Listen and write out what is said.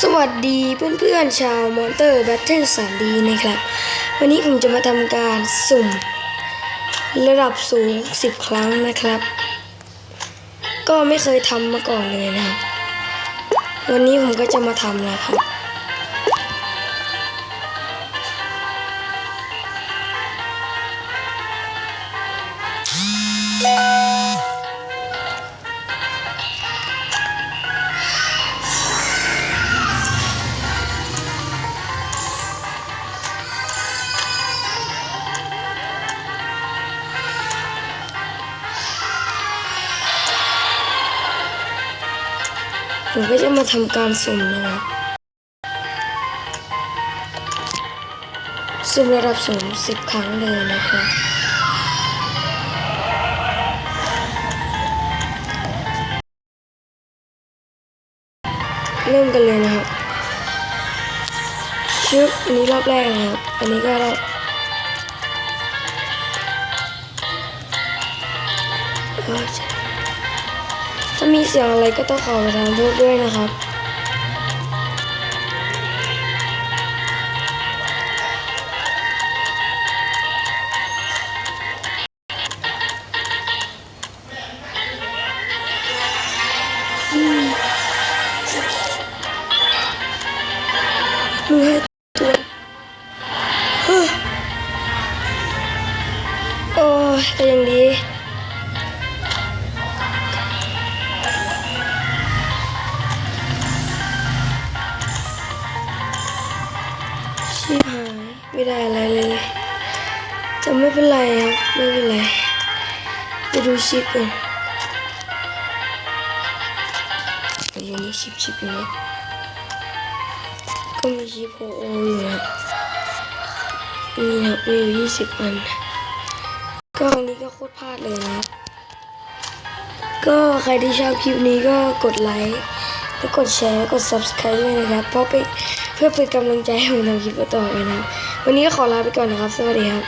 สวัสดีเพื่อนๆชาวมอนเตอร์แบทเทิลสามดีนะครับ วันนี้ผมจะมาทำการสุ่ม ระดับสูง 10 ครั้งนะครับ ก็ไม่เคยทำมาก่อนเลยนะครับ วันนี้ผมก็จะมาทำนะครับ ผมก็จะมาทำการสุ่มนะครับสุ่มระดับสูง10ครั้งเลยนะครับเริ่มกันเลยนะครับชึบอันนี้รอบแรกนะครับ อันนี้ก็รอบเออใช่ ถ้ามีเสียงอะไรก็ต้องขอประทานโทษด้วยนะครับ มือให้ตัวเฮ้ยโอ้ยแต่ยังดี ชิบหายไม่ได้อะไรเลยแต่ไม่เป็นไรครับไม่เป็นไรไปดูชิปกันอาอยู่นี่ชิปชิปอยู่นี่ก็มีชิปโอโออยู่นะนี่นะครับมีอยู่ยี่สิบอันก็ครั้งนี้ก็โคตรพลาดเลยนะครับก็ใครที่ชอบคลิปนี้ก็กดไลค์แล้วกดแชร์แล้วกด subscribe ด้วยนะครับเพราะไป เพื่อเป็นกำลังใจให้ผมทำคลิปต่อไปนะครับ วันนี้ก็ขอลาไปก่อนนะครับ สวัสดีครับ